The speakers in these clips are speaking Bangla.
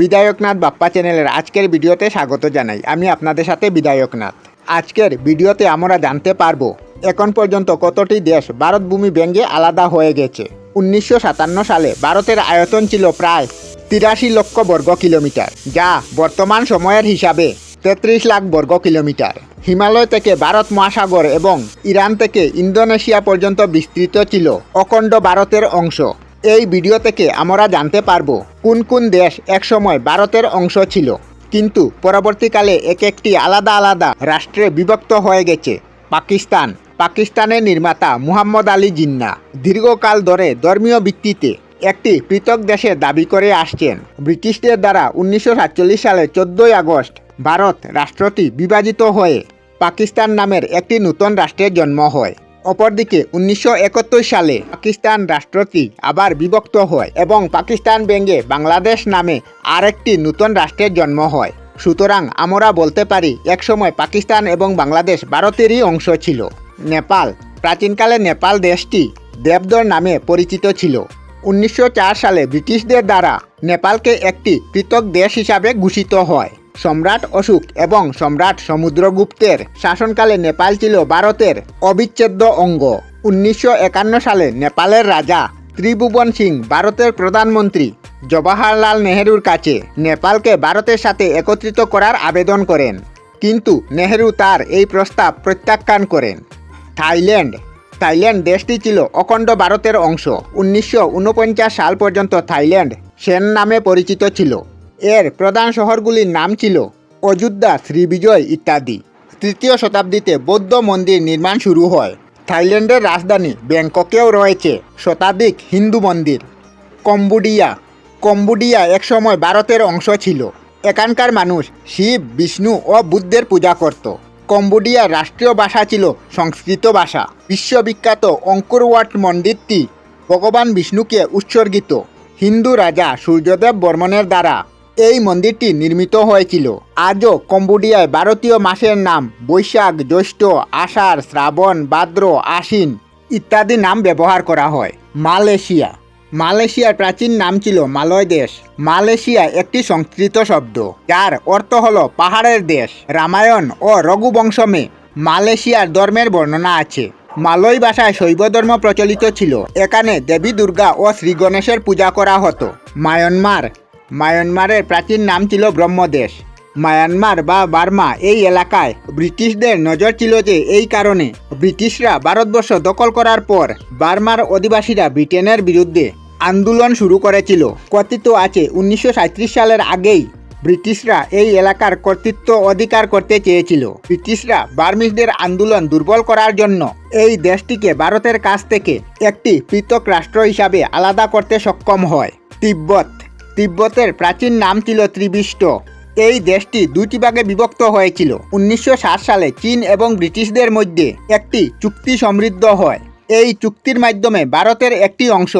বিধায়কনাথ বাপ্পা চ্যানেলের আজকের ভিডিওতে স্বাগত জানাই। আমি আপনাদের সাথে বিধায়কনাথ। আজকের ভিডিওতে আমরা জানতে পারব, এখন পর্যন্ত কতটি দেশ ভারত ভূমি ব্যঙ্গে আলাদা হয়ে গেছে? উনিশশো সাতান্ন সালে ভারতের আয়তন ছিল প্রায় তিরাশি লক্ষ বর্গ কিলোমিটার, যা বর্তমান সময়ের হিসাবে তেত্রিশ লাখ বর্গ কিলোমিটার। হিমালয় থেকে ভারত মহাসাগর এবং ইরান থেকে ইন্দোনেশিয়া পর্যন্ত বিস্তৃত ছিল অখণ্ড ভারতের অংশ। এই ভিডিও থেকে আমরা জানতে পারব কোন কোন দেশ একসময় ভারতের অংশ ছিল। কিন্তু পরবর্তীকালে এক একটি আলাদা আলাদা রাষ্ট্রে বিভক্ত হয়ে গেছে, পাকিস্তান। পাকিস্তানের নির্মাতা মুহাম্মদ আলী জিন্না দীর্ঘকাল ধরে ধর্মীয় ভিত্তিতে একটি পৃথক দেশে দাবি করে আসছেন। ব্রিটিশদের দ্বারা উনিশশো সাতচল্লিশ সালে চোদ্দই আগস্ট ভারত রাষ্ট্রটি বিভাজিত হয়ে পাকিস্তান নামের একটি নতুন রাষ্ট্রের জন্ম হয়। অপরদিকে উনিশশো একাত্তর সালে পাকিস্তান রাষ্ট্রটি আবার বিভক্ত হয় এবং পাকিস্তান ব্যঙ্গে বাংলাদেশ নামে আরেকটি নতুন রাষ্ট্রের জন্ম হয়। সুতরাং আমরা বলতে পারি, একসময় পাকিস্তান এবং বাংলাদেশ ভারতেরই অংশ ছিল। নেপাল, প্রাচীনকালে নেপাল দেশটি দেবদর নামে পরিচিত ছিল। উনিশশো চার সালে ব্রিটিশদের দ্বারা নেপালকে একটি পৃথক দেশ হিসাবে ঘোষিত হয়। সম্রাট অশোক এবং সম্রাট সমুদ্রগুপ্তের শাসনকালে নেপাল ছিল ভারতের অবিচ্ছেদ্য অঙ্গ। উনিশশো একান্ন সালে নেপালের রাজা ত্রিভুবন সিং, ভারতের প্রধানমন্ত্রী জওয়াহরলাল নেহেরুর কাছে নেপালকে ভারতের সাথে একত্রিত করার আবেদন করেন। কিন্তু নেহেরু তার এই প্রস্তাব প্রত্যাখ্যান করেন। থাইল্যান্ড থাইল্যান্ড দেশটি ছিল অখণ্ড ভারতের অংশ। উনিশশো ঊনপঞ্চাশ সাল পর্যন্ত থাইল্যান্ড সেন নামে পরিচিত ছিল। এর প্রধান শহরগুলির নাম ছিল অযোধ্যা, শ্রীবিজয় ইত্যাদি। তৃতীয় শতাব্দীতে বৌদ্ধ মন্দির নির্মাণ শুরু হয়। থাইল্যান্ডের রাজধানী ব্যাংককেও রয়েছে শতাধিক হিন্দু মন্দির। কম্বোডিয়া কম্বোডিয়া একসময় ভারতের অংশ ছিল। এখানকার মানুষ শিব, বিষ্ণু ও বুদ্ধের পূজা করত। কম্বোডিয়ার রাষ্ট্রীয় ভাষা ছিল সংস্কৃত ভাষা। বিশ্ববিখ্যাত অঙ্কুরওয়াট মন্দিরটি ভগবান বিষ্ণুকে উৎসর্গিত। হিন্দু রাজা সূর্যদেব বর্মনের দ্বারা এই মন্দিরটি নির্মিত হয়েছিল। আজও কম্বোডিয়ায় ভারতীয় মাসের নাম বৈশাখ, জ্যৈষ্ঠ, আষাঢ়, শ্রাবণ, ভাদ্র, আশ্বিন ইত্যাদি নাম ব্যবহার করা হয়। মালয়েশিয়া। মালয়েশিয়ার প্রাচীন নাম ছিল মালয় দেশ। মালয়েশিয়া একটি সংস্কৃত শব্দ। যার অর্থ হল পাহাড়ের দেশ। রামায়ণ ও রঘুবংশমে মালয়েশিয়ার ধর্মের বর্ণনা আছে। মালয় ভাষায় শৈব ধর্ম প্রচলিত ছিল। এখানে দেবী দুর্গা ও শ্রী গণেশের পূজা করা হতো। মায়ানমার মায়ানমারের প্রাচীন নাম ছিল ব্রহ্মদেশ। মায়ানমার বা বার্মা এই এলাকায় ব্রিটিশদের নজর ছিল যে এই কারণে ব্রিটিশরা ভারতবর্ষ দখল করার পর বার্মার অধিবাসীরা ব্রিটেনের বিরুদ্ধে আন্দোলন শুরু করেছিল। কথিত আছে, উনিশশো সাঁইত্রিশ সালের আগেই ব্রিটিশরা এই এলাকার কর্তৃত্ব অধিকার করতে চেয়েছিল। ব্রিটিশরা বার্মিসদের আন্দোলন দুর্বল করার জন্য এই দেশটিকে ভারতের কাছ থেকে একটি পৃথক রাষ্ট্র হিসাবে আলাদা করতে সক্ষম হয়। তিব্বত তিব্বতের প্রাচীন নাম ছিল ত্রিবিষ্ট। এই দেশটি দুইটি ভাগে বিভক্ত হয়েছিল। উনিশশো ষাট সালে চীন এবং ব্রিটিশদের মধ্যে একটি চুক্তি সমৃদ্ধ হয়। এই চুক্তির মাধ্যমে ভারতের একটি অংশ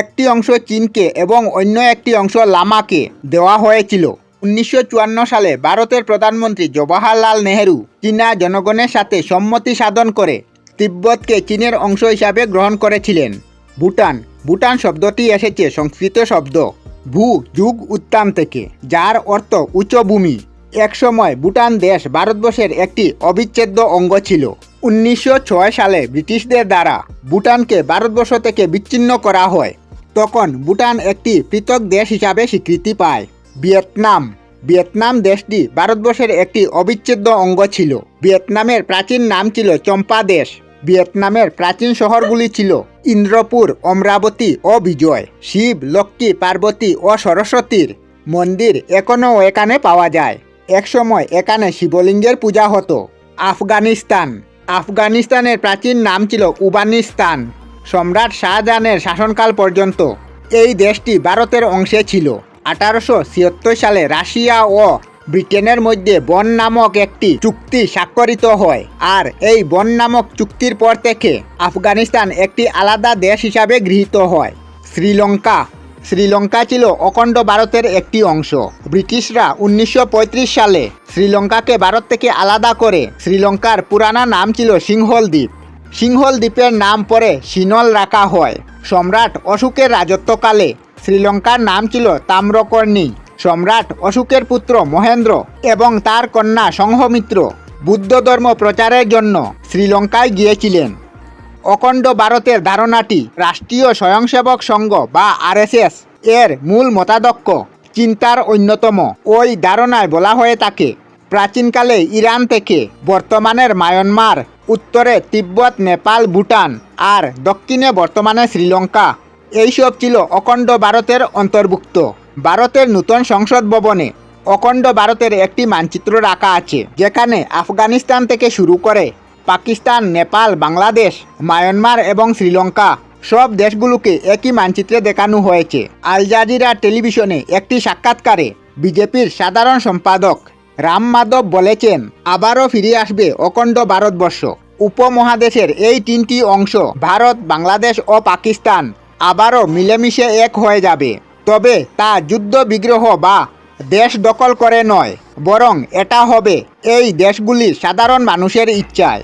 একটি অংশ চীনকে এবং অন্য একটি অংশ লামাকে দেওয়া হয়েছিল। উনিশশো চুয়ান্ন সালে ভারতের প্রধানমন্ত্রী জওয়াহরলাল নেহেরু চীনা জনগণের সাথে সম্মতি সাধন করে তিব্বতকে চীনের অংশ হিসাবে গ্রহণ করেছিলেন। ভুটান ভুটান শব্দটি এসেছে সংস্কৃত শব্দ। ভূ যুগ উত্তাম থেকে, যার অর্থ উচ্চভূমি একসময় ভুটান দেশ ভারতবর্ষের একটি অবিচ্ছেদ্য অঙ্গ ছিল। উনিশশো ছয় সালে ব্রিটিশদের দ্বারা ভুটানকে ভারতবর্ষ থেকে বিচ্ছিন্ন করা হয়। তখন ভুটান একটি পৃথক দেশ হিসাবে স্বীকৃতি পায়। ভিয়েতনাম। ভিয়েতনাম দেশটি ভারতবর্ষের একটি অবিচ্ছেদ্য অঙ্গ ছিল। ভিয়েতনামের প্রাচীন নাম ছিল চম্পা দেশ। ভিয়েতনামের প্রাচীন শহরগুলি ছিল ইন্দ্রপুর, অমরাবতী ও বিজয়। শিব, লক্ষ্মী, পার্বতী ও সরস্বতীর মন্দির এখনও এখানে পাওয়া যায়। একসময় এখানে শিবলিঙ্গের পূজা হতো। আফগানিস্তান। আফগানিস্তানের প্রাচীন নাম ছিল উবানিস্তান। সম্রাট শাহজাহানের শাসনকাল পর্যন্ত এই দেশটি ভারতের অংশে ছিল। আঠারোশো ছিয়াত্তর সালে রাশিয়া ও ব্রিটেনের মধ্যে বন নামক একটি চুক্তি স্বাক্ষরিত হয় আর এই বন নামক চুক্তির পর থেকে আফগানিস্তান একটি আলাদা দেশ হিসাবে গৃহীত হয়। শ্রীলঙ্কা। শ্রীলঙ্কা ছিল অখণ্ড ভারতের একটি অংশ। ব্রিটিশরা উনিশশো পঁয়ত্রিশ সালে শ্রীলঙ্কাকে ভারত থেকে আলাদা করে শ্রীলঙ্কার পুরানা নাম ছিল সিংহল দ্বীপ সিংহল দ্বীপের নাম পরে সিনল রাখা হয়। সম্রাট অশোকের রাজত্বকালে শ্রীলঙ্কার নাম ছিল তাম্রকর্ণী। সম্রাট অশোকের পুত্র মহেন্দ্র এবং তার কন্যা সংঘমিত্র বুদ্ধ ধর্ম প্রচারের জন্য শ্রীলঙ্কায় গিয়েছিলেন। অখণ্ড ভারতের ধারণাটি রাষ্ট্রীয় স্বয়ংসেবক সংঘ বা আরএসএস এর মূল মতাদক্ষ, চিন্তার অন্যতম। ওই ধারণায় বলা হয়ে থাকে, প্রাচীনকালে ইরান থেকে বর্তমানের মায়ানমার, উত্তরে তিব্বত, নেপাল, ভুটান আর দক্ষিণে বর্তমানে শ্রীলঙ্কা। এইসব ছিল অখণ্ড ভারতের অন্তর্ভুক্ত। ভারতের নূতন সংসদ ভবনে অখণ্ড ভারতের একটি মানচিত্র রাখা আছে, যেখানে আফগানিস্তান থেকে শুরু করে পাকিস্তান, নেপাল, বাংলাদেশ, মায়ানমার এবং শ্রীলঙ্কা সব দেশগুলোকে একই মানচিত্রে দেখানো হয়েছে। আল জাজিরা টেলিভিশনে একটি সাক্ষাৎকারে বিজেপির সাধারণ সম্পাদক রাম মাধব বলেছেন, আবারও ফিরে আসবে অখণ্ড ভারতবর্ষ। উপমহাদেশের এই তিনটি অংশ, ভারত, বাংলাদেশ ও পাকিস্তান, আবারও মিলেমিশে এক হয়ে যাবে। তবে তা যুদ্ধ বিগ্রহ বা দেশ দখল করে নয়, বরং এটা হবে এই দেশগুলি সাধারণ মানুষের ইচ্ছায়।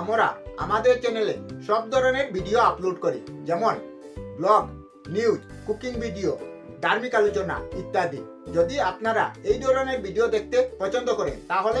আমরা আমাদের চ্যানেলে সব ধরনের ভিডিও আপলোড করি, যেমন ব্লগ নিউজ কুকিং ভিডিও ধার্মিক আলোচনা ইত্যাদি। যদি আপনারা এই ধরনের ভিডিও দেখতে পছন্দ করেন, তাহলে